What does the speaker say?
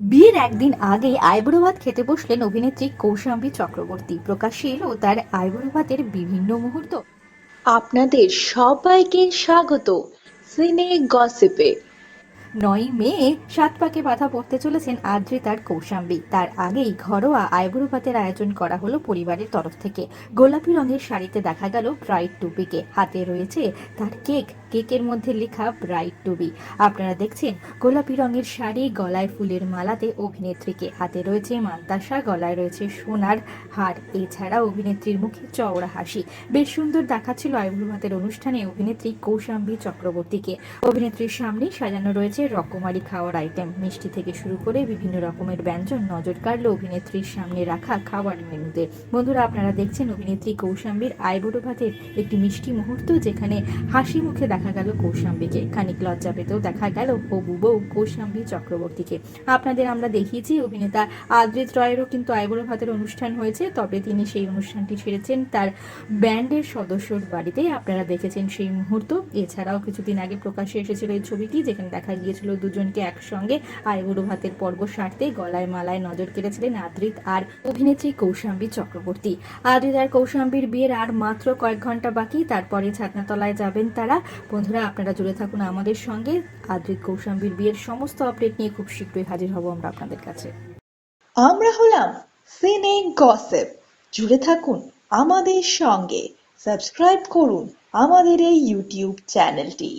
বিয়ের একদিন আগে আইবুড়ো ভাত খেতে বসলেন অভিনেত্রী কৌশাম্বী চক্রবর্তী। প্রকাশ্যে এলো তার আইবুড়ো ভাতের বিভিন্ন মুহূর্ত। আপনাদের সবাইকে স্বাগত সিনে গসিপে। নয় মে সাত পাকে বাধা পড়তে চলেছেন আদ্রিতার কৌশাম্বী। তার আগেই ঘরোয়া আইবুড়ো ভাতের আয়োজন করা হলো পরিবারের তরফ থেকে। গোলাপি রঙের শাড়িতে দেখা গেল ব্রাইট টুপিকে। হাতে রয়েছে তার কেক। কেকের মধ্যে লেখা ব্রাইট টুবি আপনারা দেখছেন গোলাপি রঙের শাড়ি, গলায় ফুলের মালাতে অভিনেত্রীকে হাতে রয়েছে মান্তাসা, গলায় রয়েছে সোনার হার। এছাড়া অভিনেত্রীর মুখে চওড়া হাসি। বেশ সুন্দর দেখাচ্ছিল আইবুড়ো ভাতের অনুষ্ঠানে অভিনেত্রী কৌশাম্বী চক্রবর্তীকে। অভিনেত্রীর সামনে সাজানো রয়েছে রকমারি খাওয়ার আইটেম। মিষ্টি থেকে শুরু করে বিভিন্ন রকমের ব্যঞ্জন নজর কাড়ল অভিনেত্রীর সামনে রাখা খাবার মেনুতে। বন্ধুরা, আপনারা দেখছেন অভিনেত্রী কৌশাম্বীর আইবুড়ো ভাতের একটি মিষ্টি মুহূর্ত, যেখানে হাসি মুখে দেখা গেল কৌশাম্বীকে। খানিক লজ্জা পেতেও দেখা গেল হবু বউ কৌশাম্বী চক্রবর্তীকে। আপনাদের আমরা দেখিয়েছি, অভিনেতা আদ্রিত রয়েরও কিন্তু আইবুড়ো ভাতের অনুষ্ঠান হয়েছে, তবে তিনি সেই অনুষ্ঠানটি সেরেছেন তার ব্যান্ডের সদস্যর বাড়িতে। আপনারা দেখেছেন সেই মুহূর্ত। এছাড়াও কিছুদিন আগে প্রকাশ্যে এসেছিল এই ছবিটি, যেখানে দেখা গিয়েছিল দুজনকে একসঙ্গে আইবুড়ো ভাতের পর্ব সারতে গলায় মালায় নজর কেড়েছিলেন আদ্রিত আর অভিনেত্রী কৌশাম্বী চক্রবর্তী। আদ্রিত আর কৌশাম্বীর বিয়ের আর মাত্র কয়েক ঘণ্টা বাকি, তারপরে ছাতনাতলায় যাবেন তারা। বন্ধুরা, আপনারা জুড়ে থাকুন আমাদের সঙ্গে। আদ্রিক কৌশাম্বীর বিয়ের সমস্ত আপডেট নিয়ে খুব শীঘ্রই হাজির হব আমরা আপনাদের কাছে। আমরা হলাম সিনে গসেপ জুড়ে থাকুন আমাদের সঙ্গে। সাবস্ক্রাইব করুন আমাদের এই ইউটিউব চ্যানেলটি